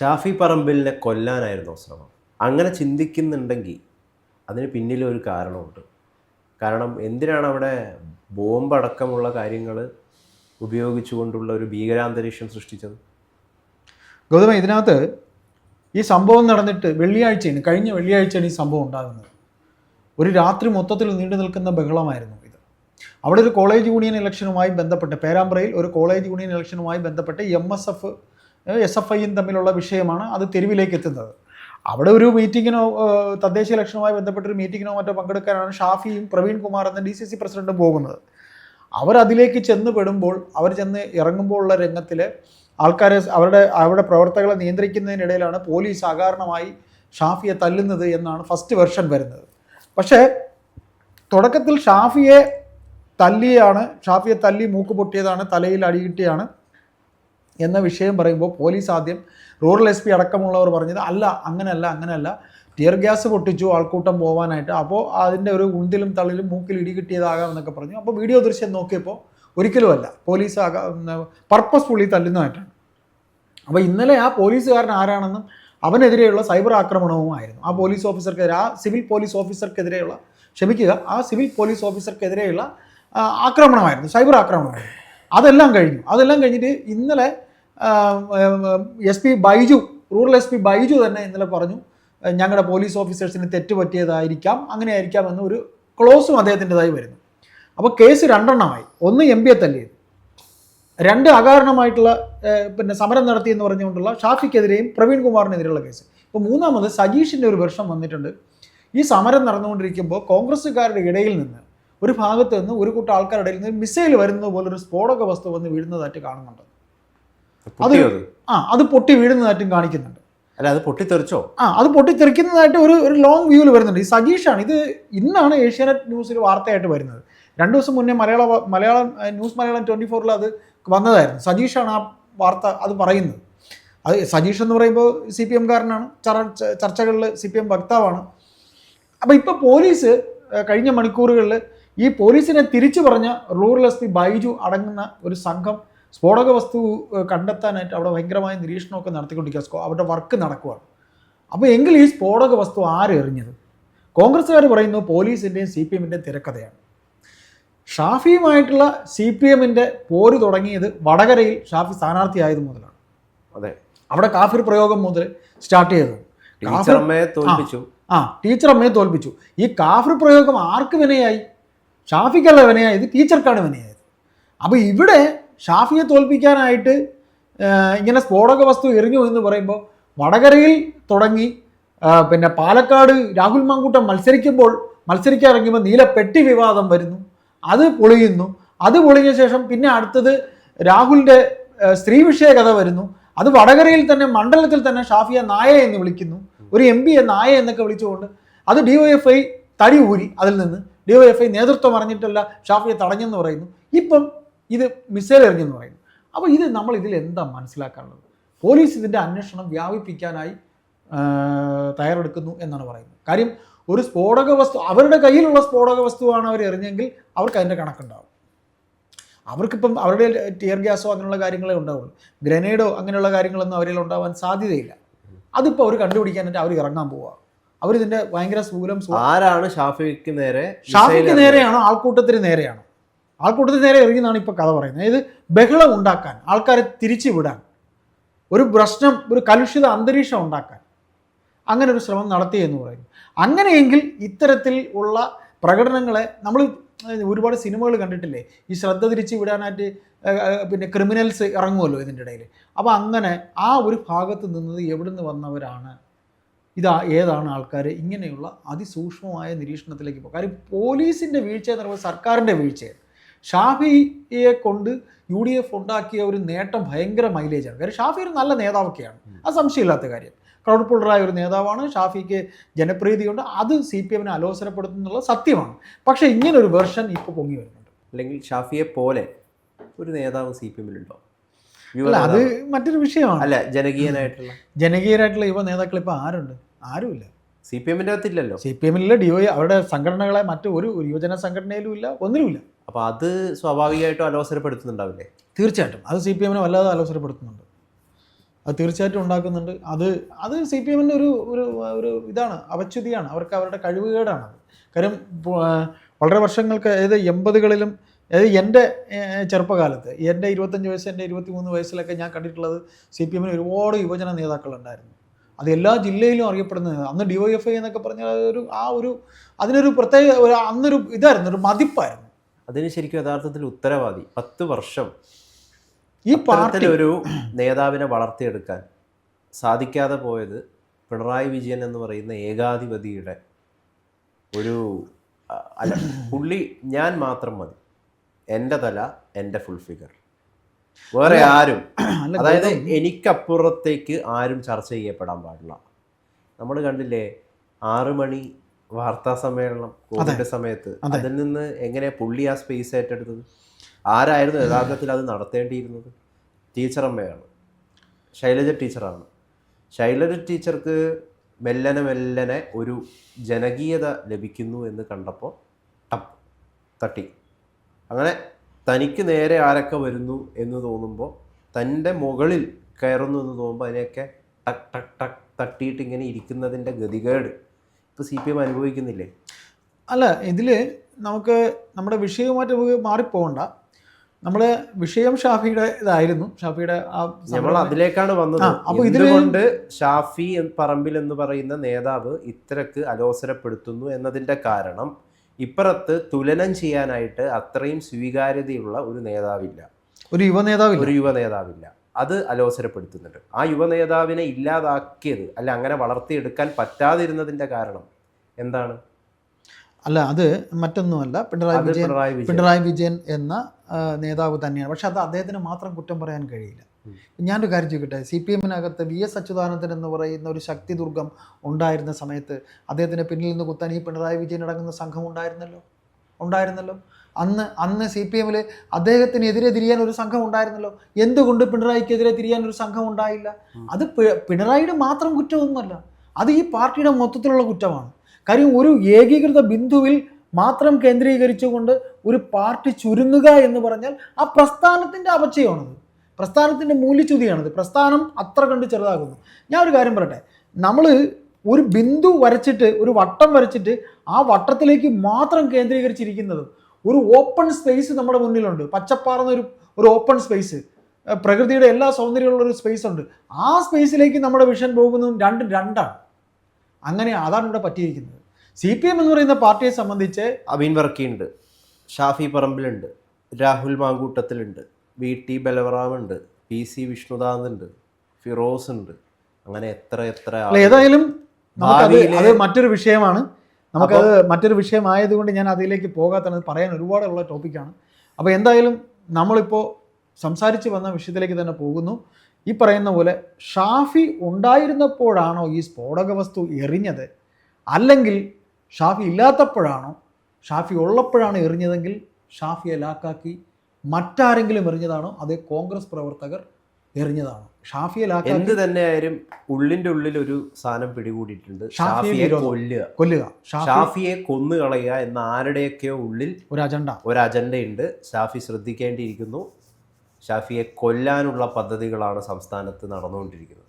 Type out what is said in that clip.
ഷാഫി പറമ്പിലിനെ കൊല്ലാനായിരുന്നു ശ്രമം. അങ്ങനെ ചിന്തിക്കുന്നുണ്ടെങ്കിൽ അതിന് പിന്നിൽ ഒരു കാരണമുണ്ട്. കാരണം എന്തിനാണ് അവിടെ ബോംബടക്കമുള്ള കാര്യങ്ങൾ ഉപയോഗിച്ചുകൊണ്ടുള്ള ഒരു ഭീകരാന്തരീക്ഷം സൃഷ്ടിച്ചത്? ഗൗതമ ഇതിനകത്ത് ഈ സംഭവം നടന്നിട്ട് വെള്ളിയാഴ്ചയാണ് കഴിഞ്ഞ വെള്ളിയാഴ്ചയാണ് ഈ സംഭവം ഉണ്ടാകുന്നത്. ഒരു രാത്രി മൊത്തത്തിൽ നീണ്ടു നിൽക്കുന്ന ബഹളമായിരുന്നു ഇത്. അവിടെ ഒരു കോളേജ് യൂണിയൻ ഇലക്ഷനുമായി ബന്ധപ്പെട്ട് പേരാമ്പ്രയിൽ ഒരു കോളേജ് യൂണിയൻ ഇലക്ഷനുമായി ബന്ധപ്പെട്ട് M S F S F ഐയും തമ്മിലുള്ള വിഷയമാണ് അത് തെരുവിലേക്ക് എത്തുന്നത്. അവിടെ ഒരു മീറ്റിങ്ങിനോ തദ്ദേശ ഇലക്ഷനുമായി ബന്ധപ്പെട്ട ഒരു മീറ്റിങ്ങിനോ മറ്റോ പങ്കെടുക്കാനാണ് ഷാഫിയും പ്രവീൺ കുമാർ എന്ന ഡി സി സി പ്രസിഡന്റും പോകുന്നത്. അവരതിലേക്ക് ചെന്ന് പെടുമ്പോൾ അവർ ചെന്ന് ഇറങ്ങുമ്പോൾ ഉള്ള രംഗത്തിൽ ആൾക്കാരെ അവരുടെ അവരുടെ പ്രവർത്തകളെ നിയന്ത്രിക്കുന്നതിനിടയിലാണ് പോലീസ് അകാരണമായി ഷാഫിയെ തല്ലുന്നത് എന്നാണ് ഫസ്റ്റ് വെർഷൻ വരുന്നത്. പക്ഷേ തുടക്കത്തിൽ ഷാഫിയെ തല്ലിയാണ് ഷാഫിയെ തല്ലി മൂക്ക് പൊട്ടിയതാണ് തലയിൽ അടികിട്ടിയാണ് എന്ന വിഷയം പറയുമ്പോൾ പോലീസ് ആദ്യം റൂറൽ എസ് പി അടക്കമുള്ളവർ പറഞ്ഞത് അല്ല അങ്ങനെയല്ല അങ്ങനെയല്ല ടിയർ ഗ്യാസ് പൊട്ടിച്ചു ആൾക്കൂട്ടം പോകാനായിട്ട് അപ്പോൾ അതിന്റെ ഒരു ഉന്തിലും തള്ളിലും മൂക്കിൽ ഇടി കിട്ടിയതാകാം എന്നൊക്കെ പറഞ്ഞു. അപ്പോൾ വീഡിയോ ദൃശ്യം നോക്കിയപ്പോൾ ഒരിക്കലുമല്ല പോലീസ് പർപ്പസ്ഫുള്ളി തല്ലുന്നതായിട്ടാണ്. അപ്പോൾ ഇന്നലെ ആ പോലീസുകാരൻ ആരാണെന്നും അവനെതിരെയുള്ള സൈബർ ആക്രമണവുമായിരുന്നു ആ പോലീസ് ഓഫീസർക്കെതിരെ ആ സിവിൽ പോലീസ് ഓഫീസർക്കെതിരെയുള്ള ക്ഷമിക്കുക ആ സിവിൽ പോലീസ് ഓഫീസർക്കെതിരെയുള്ള ആക്രമണമായിരുന്നു സൈബർ ആക്രമണമായിരുന്നു. അതെല്ലാം കഴിഞ്ഞു. അതെല്ലാം കഴിഞ്ഞിട്ട് ഇന്നലെ S P Baiju rural S P Baiju തന്നെ ഇന്നലെ പറഞ്ഞു ഞങ്ങളുടെ പോലീസ് ഓഫീസേഴ്സിന് തെറ്റ് പറ്റിയതായിരിക്കാം അങ്ങനെ ആയിരിക്കാം എന്ന് ഒരു ക്ലോസും അദ്ദേഹത്തിന്റെതായി വരുന്നു. അപ്പോൾ കേസ് രണ്ടെണ്ണമായി. ഒന്ന് എം പിയെ തല്ലിയത് രണ്ട് അകാരണമായിട്ടുള്ള പിന്നെ സമരം നടത്തി എന്ന് പറഞ്ഞുകൊണ്ടുള്ള ഷാഫിക്കെതിരെയും പ്രവീൺ കുമാറിനെതിരെയുള്ള കേസ്. ഇപ്പോൾ മൂന്നാമത് സജീഷിന്റെ ഒരു വർഷം വന്നിട്ടുണ്ട്. ഈ സമരം നടന്നുകൊണ്ടിരിക്കുമ്പോൾ കോൺഗ്രസ്സുകാരുടെ ഇടയിൽ നിന്ന് ഒരു ഭാഗത്ത് നിന്ന് ഒരു കൂട്ടം ആൾക്കാരുടെ ഇടയിൽ നിന്ന് മിസൈൽ വരുന്നത് പോലെ ഒരു സ്ഫോടക വസ്തു വന്ന് വീഴുന്നതായിട്ട് കാണുന്നുണ്ട്. അത് ആ അത് പൊട്ടി വീഴുന്നതായിട്ടും കാണിക്കുന്നുണ്ട്. അല്ല അത് പൊട്ടിത്തെറിച്ചോ? ആ അത് പൊട്ടിത്തെറിക്കുന്നതായിട്ട് ഒരു ഒരു ലോങ് വ്യൂവിൽ വരുന്നുണ്ട്. ഈ സജീഷാണ് ഇത് ഇന്നാണ് ഏഷ്യാനെറ്റ് ന്യൂസിൽ വാർത്തയായിട്ട് വരുന്നത്. രണ്ട് ദിവസം മുന്നേ മലയാള മലയാളം ന്യൂസ് മലയാളം ട്വന്റി ഫോറിൽ അത് വന്നതായിരുന്നു. സജീഷാണ് ആ വാർത്ത അത് പറയുന്നത്. അത് സജീഷ് എന്ന് പറയുമ്പോൾ സി പി എംകാരനാണ്. ചർച്ചകളിൽ സി പി എം വക്താവാണ്. അപ്പോൾ ഇപ്പോൾ പോലീസ് കഴിഞ്ഞ മണിക്കൂറുകളിൽ ഈ പോലീസിനെ തിരിച്ചു പറഞ്ഞ റൂറൽ എസ് പി ബൈജു അടങ്ങുന്ന ഒരു സംഘം സ്ഫോടക വസ്തു കണ്ടെത്താനായിട്ട് അവിടെ ഭയങ്കരമായ നിരീക്ഷണമൊക്കെ നടത്തിക്കൊണ്ടിരിക്കുക അവരുടെ വർക്ക് നടക്കുകയാണ് അപ്പോൾ എങ്കിൽ ഈ സ്ഫോടക വസ്തു ആര് എറിഞ്ഞത്? കോൺഗ്രസ്സുകാർ പറയുന്നു പോലീസിന്റെയും സി പി എമ്മിന്റെയും തിരക്കഥയാണ്. ഷാഫിയുമായിട്ടുള്ള സി പി എമ്മിന്റെ പോര് തുടങ്ങിയത് വടകരയിൽ ഷാഫി സ്ഥാനാർത്ഥിയായത് മുതലാണ്. അതെ. അവിടെ കാഫിർ പ്രയോഗം മുതൽ സ്റ്റാർട്ട് ചെയ്തത്. തോൽപ്പിച്ചു. ആ ടീച്ചർ അമ്മയെ തോൽപ്പിച്ചു. ഈ കാഫിർ പ്രയോഗം ആർക്ക് വിനയായി? ഷാഫിക്കല്ല വിനയായത് ടീച്ചർക്കാണ് വിനയായത്. അപ്പോൾ ഇവിടെ ഷാഫിയെ തോൽപ്പിക്കാനായിട്ട് ഇങ്ങനെ സ്ഫോടക വസ്തു എറിഞ്ഞു എന്ന് പറയുമ്പോൾ വടകരയിൽ തുടങ്ങി പിന്നെ പാലക്കാട് രാഹുൽ മാങ്കൂട്ടം മത്സരിക്കുമ്പോൾ മത്സരിക്കാൻ ഇറങ്ങുമ്പോൾ നീല പെട്ടി വിവാദം വരുന്നു. അത് പൊളിയുന്നു. അത് പൊളിഞ്ഞ ശേഷം പിന്നെ അടുത്തത് രാഹുലിന്റെ സ്ത്രീ വിഷയ കഥ വരുന്നു. അത് വടകരയിൽ തന്നെ മണ്ഡലത്തിൽ തന്നെ ഷാഫിയ നായ എന്ന് വിളിക്കുന്നു. ഒരു എം പിയെ നായ എന്നൊക്കെ വിളിച്ചുകൊണ്ട് അത് ഡി ഐ തടി ഊരി അതിൽ നിന്ന്. ഡി ഐ നേതൃത്വം അറിഞ്ഞിട്ടല്ല ഷാഫിയെ തടഞ്ഞെന്ന് പറയുന്നു. ഇപ്പം ഇത് മിസൈൽ എറിഞ്ഞെന്ന് പറയുന്നു. അപ്പോൾ ഇത് നമ്മൾ ഇതിൽ എന്താ മനസ്സിലാക്കാനുള്ളത്? പോലീസ് ഇതിന്റെ അന്വേഷണം വ്യാപിപ്പിക്കാനായി തയ്യാറെടുക്കുന്നു എന്നാണ് പറയുന്നത്. കാര്യം ഒരു സ്ഫോടക വസ്തു അവരുടെ കയ്യിലുള്ള സ്ഫോടക വസ്തുവാണ് അവർ എറിഞ്ഞെങ്കിൽ അവർക്ക് അതിന്റെ കണക്കുണ്ടാവും. അവർക്കിപ്പം അവരുടെ ടിയർ ഗ്യാസോ അങ്ങനെയുള്ള കാര്യങ്ങളേ ഉണ്ടാവുള്ളൂ. ഗ്രനേഡോ അങ്ങനെയുള്ള കാര്യങ്ങളൊന്നും അവരിൽ ഉണ്ടാവാൻ സാധ്യതയില്ല. അതിപ്പോൾ അവർ കണ്ടുപിടിക്കാനായിട്ട് അവർ ഇറങ്ങാൻ പോവുക അവരിതിന്റെ ഭയങ്കര സ്ഥൂലം ആരാണ് ഷാഫിക്ക് നേരെ ഷാഫിക്ക് നേരെയാണോ? ആൾക്കൂട്ടത്തിന് നേരെയാണോ? ആൾക്കൂട്ടത്തിന് നേരെ എറിയുന്നതാണ് ഇപ്പോൾ കഥ പറയുന്നത്. അതായത് ബഹളം ഉണ്ടാക്കാൻ ആൾക്കാരെ തിരിച്ചു വിടാൻ ഒരു പ്രശ്നം ഒരു കലുഷിത അന്തരീക്ഷം ഉണ്ടാക്കാൻ അങ്ങനെ ഒരു ശ്രമം നടത്തി എന്ന് പറയുന്നു. അങ്ങനെയെങ്കിൽ ഇത്തരത്തിൽ ഉള്ള പ്രകടനങ്ങളെ നമ്മൾ ഒരുപാട് സിനിമകൾ കണ്ടിട്ടില്ലേ? ഈ ശ്രദ്ധ തിരിച്ചു വിടാനായിട്ട് പിന്നെ ക്രിമിനൽസ് ഇറങ്ങുമല്ലോ ഇതിന്റെ ഇടയിൽ. അപ്പോൾ അങ്ങനെ ആ ഒരു ഭാഗത്ത് നിന്നത് എവിടെ നിന്ന് വന്നവരാണ്? ഇതാ ഏതാണ് ആൾക്കാർ? ഇങ്ങനെയുള്ള അതിസൂക്ഷ്മമായ നിരീക്ഷണത്തിലേക്ക് പോകും. കാര്യം പോലീസിന്റെ വീഴ്ച എന്ന് പറയുമ്പോൾ സർക്കാരിന്റെ വീഴ്ചയാണ്. ഷാഫിയെ കൊണ്ട് യു ഡി എഫ് ഉണ്ടാക്കിയ ഒരു നേട്ടം ഭയങ്കര മൈലേജാണ് കാര്യം ഷാഫി ഒരു നല്ല നേതാവൊക്കെയാണ്. അത് സംശയമില്ലാത്ത കാര്യം. ക്രൗഡ് പുള്ളറായ ഒരു നേതാവാണ്. ഷാഫിക്ക് ജനപ്രീതിയുണ്ട്. അത് സി പി എമ്മിനെ അലോസരപ്പെടുത്തുന്നുള്ള സത്യമാണ്. പക്ഷേ ഇങ്ങനൊരു വെർഷൻ ഇപ്പോൾ പൊങ്ങി വരുന്നുണ്ട്. അല്ലെങ്കിൽ ഷാഫിയെ പോലെ ഒരു നേതാവ് സി പി എമ്മിലുണ്ടോ അല്ല അത് മറ്റൊരു വിഷയമാണ്. അല്ല ജനകീയനായിട്ടുള്ള. ജനകീയരായിട്ടുള്ള യുവ നേതാക്കൾ ഇപ്പോൾ ആരുണ്ട്? ആരുമില്ല. സി പി എമ്മിന്റെ അകത്തില്ലല്ലോ. സി പി എമ്മിലെ ഡി ഒ അവരുടെ സംഘടനകളെ മറ്റു ഒരു യുവജന സംഘടനയിലും ഇല്ല ഒന്നിലുമില്ല. അപ്പോൾ അത് സ്വാഭാവികമായിട്ടും അലോസരപ്പെടുത്തുന്നുണ്ടാവില്ലേ? തീർച്ചയായിട്ടും. അത് സി പി എമ്മിനെ വല്ലാതെ അലോസരപ്പെടുത്തുന്നുണ്ട്. അത് തീർച്ചയായിട്ടും ഉണ്ടാക്കുന്നുണ്ട്. അത് അത് സി പി എമ്മിന്റെ ഒരു ഒരു ഒരു ഇതാണ് അവച്യുതിയാണ് അവർക്ക് അവരുടെ കഴിവുകേടാണ് അത്. കാര്യം വളരെ വർഷങ്ങൾക്ക് അതായത് എൺപതുകളിലും അതായത് എന്റെ ചെറുപ്പകാലത്ത് എന്റെ ഇരുപത്തഞ്ച് വയസ്സ് എന്റെ ഇരുപത്തി മൂന്ന് വയസ്സിലൊക്കെ ഞാൻ കണ്ടിട്ടുള്ളത് സി പി എമ്മിന് ഒരുപാട് യുവജന നേതാക്കളുണ്ടായിരുന്നു. അത് എല്ലാ ജില്ലയിലും അറിയപ്പെടുന്നത്. അന്ന് ഡി വൈ എഫ് ഐ എന്നൊക്കെ പറഞ്ഞാൽ ഒരു ആ ഒരു അതിനൊരു പ്രത്യേക ഒരു അന്നൊരു ഇതായിരുന്നു ഒരു മതിപ്പായിരുന്നു. അതിന് ശരിക്കും യഥാർത്ഥത്തിൽ ഉത്തരവാദി. പത്ത് വർഷം ഈ പാർട്ടി ഒരു നേതാവിനെ വളർത്തിയെടുക്കാൻ സാധിക്കാതെ പോയത് പിണറായി വിജയൻ എന്ന് പറയുന്ന ഏകാധിപതിയുടെ ഒരു അല്ല പുള്ളി ഞാൻ മാത്രം മതി. എന്റെ തല എന്റെ ഫുൾ ഫിഗർ വേറെ ആരും. അതായത് എനിക്കപ്പുറത്തേക്ക് ആരും ചർച്ച ചെയ്യപ്പെടാൻ പാടില്ല. നമ്മൾ കണ്ടില്ലേ ആറു മണി വാർത്താ സമ്മേളനം കോവിഡ് സമയത്ത് അതെ. അതിൽ നിന്ന് എങ്ങനെ പുള്ളി ആ സ്പേസ് ഏറ്റെടുത്തത്? ആരായിരുന്നു യഥാർത്ഥത്തിൽ അത് നടത്തേണ്ടിയിരുന്നത്? ടീച്ചറമ്മയാണ്. ശൈലജ ടീച്ചറാണ്. ശൈലജ ടീച്ചർക്ക് മെല്ലനെ മെല്ലനെ ഒരു ജനകീയത ലഭിക്കുന്നു എന്ന് കണ്ടപ്പോൾ ടപ്പ് തട്ടി. അങ്ങനെ തനിക്ക് നേരെ ആരൊക്കെ വരുന്നു എന്ന് തോന്നുമ്പോൾ തന്റെ മുകളിൽ കയറുന്നു എന്ന് തോന്നുമ്പോൾ അതിനെയൊക്കെ ടക്ക് ടക്ക് ടക്ക് തട്ടിയിട്ട് ഇങ്ങനെ ഇരിക്കുന്നതിന്റെ ഗതികേട് ഇപ്പോൾ സി പി എം അനുഭവിക്കുന്നില്ലേ? അല്ല ഇതിൽ നമുക്ക് നമ്മുടെ വിഷയവുമായിട്ട് നമുക്ക് മാറിപ്പോകണ്ട. നമ്മൾ വിഷയം ഷാഫിയുടെ ഇതായിരുന്നു. ഷാഫിയുടെ ആ നമ്മൾ അതിലേക്കാണ് വന്നത്. അപ്പോൾ എന്തുകൊണ്ട് ഷാഫി പറമ്പിൽ എന്ന് പറയുന്ന നേതാവ് ഇത്രക്ക് അലോസരപ്പെടുത്തുന്നു എന്നതിന്റെ കാരണം ഇപ്പുറത്ത് തുലനം ചെയ്യാനായിട്ട് അത്രയും സ്വീകാര്യതയുള്ള ഒരു നേതാവില്ല. ഒരു യുവ നേതാവില്ല? ഒരു യുവ നേതാവില്ല. അത് അലോസരപ്പെടുത്തുന്നുണ്ട്. ആ യുവ നേതാവിനെ ഇല്ലാതാക്കിയത് അല്ല അങ്ങനെ വളർത്തിയെടുക്കാൻ പറ്റാതിരുന്നതിന്റെ കാരണം എന്താണ്? അല്ല അത് മറ്റൊന്നുമല്ല. പിണറായി വിജയൻ പിണറായി വിജയൻ. എന്ന നേതാവ് തന്നെയാണ്. പക്ഷെ അത് അദ്ദേഹത്തിന് മാത്രം കുറ്റം പറയാൻ കഴിയില്ല. ഞാനൊരു കാര്യം ചോദിക്കട്ടെ? സി പി എമ്മിനകത്ത് വി എസ് അച്യുതാനന്ദൻ എന്ന് പറയുന്ന ഒരു ശക്തി ദുർഗം ഉണ്ടായിരുന്ന സമയത്ത് അദ്ദേഹത്തിന് പിന്നിൽ നിന്ന് കുത്താൻ ഈ പിണറായി വിജയൻ അടങ്ങുന്ന സംഘം ഉണ്ടായിരുന്നല്ലോ? ഉണ്ടായിരുന്നല്ലോ? അന്ന് അന്ന് സി പി എമ്മിൽ അദ്ദേഹത്തിനെതിരെ തിരിയാൻ ഒരു സംഘം ഉണ്ടായിരുന്നല്ലോ? എന്തുകൊണ്ട് പിണറായിക്കെതിരെ തിരിയാൻ ഒരു സംഘം ഉണ്ടായില്ല? അത് പിണറായിയുടെ മാത്രം കുറ്റമൊന്നുമല്ല. അത് ഈ പാർട്ടിയുടെ മൊത്തത്തിലുള്ള കുറ്റമാണ്. കാര്യം ഒരു ഏകീകൃത ബിന്ദുവിൽ മാത്രം കേന്ദ്രീകരിച്ചുകൊണ്ട് ഒരു പാർട്ടി ചുരുങ്ങുക എന്ന് പറഞ്ഞാൽ ആ പ്രസ്ഥാനത്തിന്റെ അപച്ചയമാണത് പ്രസ്ഥാനത്തിന്റെ മൂല്യച്യുതിയാണിത്. പ്രസ്ഥാനം അത്ര കണ്ട് ചെറുതാകുന്നു. ഞാൻ ഒരു കാര്യം പറയട്ടെ. നമ്മൾ ഒരു ബിന്ദു വരച്ചിട്ട് ഒരു വട്ടം വരച്ചിട്ട് ആ വട്ടത്തിലേക്ക് മാത്രം കേന്ദ്രീകരിച്ചിരിക്കുന്നത് ഒരു ഓപ്പൺ സ്പേസ് നമ്മുടെ മുന്നിലുണ്ട്. പച്ചപ്പാർന്ന ഒരു ഒരു ഓപ്പൺ സ്പേസ് പ്രകൃതിയുടെ എല്ലാ സൗന്ദര്യമുള്ള ഒരു സ്പേസ് ഉണ്ട്. ആ സ്പേസിലേക്ക് നമ്മുടെ വിഷൻ പോകുന്നതും രണ്ടും രണ്ടാണ്. അങ്ങനെ അതാണ് ഇവിടെ പറ്റിയിരിക്കുന്നത്. സി പി എം എന്ന് പറയുന്ന പാർട്ടിയെ സംബന്ധിച്ച് അബീൻ വർക്കിയുണ്ട്. ഷാഫി പറമ്പിലുണ്ട്. രാഹുൽ മാങ്കൂട്ടത്തിലുണ്ട്. വി ടി ബലവറാമുണ്ട് പി സി വിഷ്ണുദാസ് ഉണ്ട് ഫിറോസ് ഉണ്ട് അങ്ങനെ എത്ര എത്ര ഏതായാലും അത് മറ്റൊരു വിഷയമാണ്. നമുക്കത് മറ്റൊരു വിഷയമായതുകൊണ്ട് ഞാൻ അതിലേക്ക് പോകാത്തത് പറയാൻ ഒരുപാടുള്ള ടോപ്പിക്കാണ്. അപ്പോൾ എന്തായാലും നമ്മളിപ്പോൾ സംസാരിച്ച് വന്ന വിഷയത്തിലേക്ക് തന്നെ പോകുന്നു. ഈ പറയുന്ന പോലെ ഷാഫി ഉണ്ടായിരുന്നപ്പോഴാണോ ഈ സ്ഫോടക വസ്തു എറിഞ്ഞത്? അല്ലെങ്കിൽ ഷാഫി ഇല്ലാത്തപ്പോഴാണോ? ഷാഫി ഉള്ളപ്പോഴാണ് എറിഞ്ഞതെങ്കിൽ ഷാഫിയെ ലാക്കാക്കി മറ്റാരെങ്കിലും എറിഞ്ഞതാണോ? അതേ കോൺഗ്രസ് പ്രവർത്തകർ എറിഞ്ഞതാണോ? ഷാഫിയെ എന്ത് തന്നെയായാലും ഉള്ളിന്റെ ഉള്ളിൽ ഒരു സാധനം പിടികൂടിയിട്ടുണ്ട്. ഷാഫിയെ കൊല്ലുക. കൊല്ലുക. ഷാഫി ഷാഫിയെ കൊന്നുകളയുക എന്ന ആരുടെയൊക്കെയോ ഉള്ളിൽ ഒരു അജണ്ട. ഒരു അജണ്ടയുണ്ട്. ഷാഫി ശ്രദ്ധിക്കേണ്ടിയിരിക്കുന്നു. ഷാഫിയെ കൊല്ലാനുള്ള പദ്ധതികളാണ് സംസ്ഥാനത്ത് നടന്നുകൊണ്ടിരിക്കുന്നത്.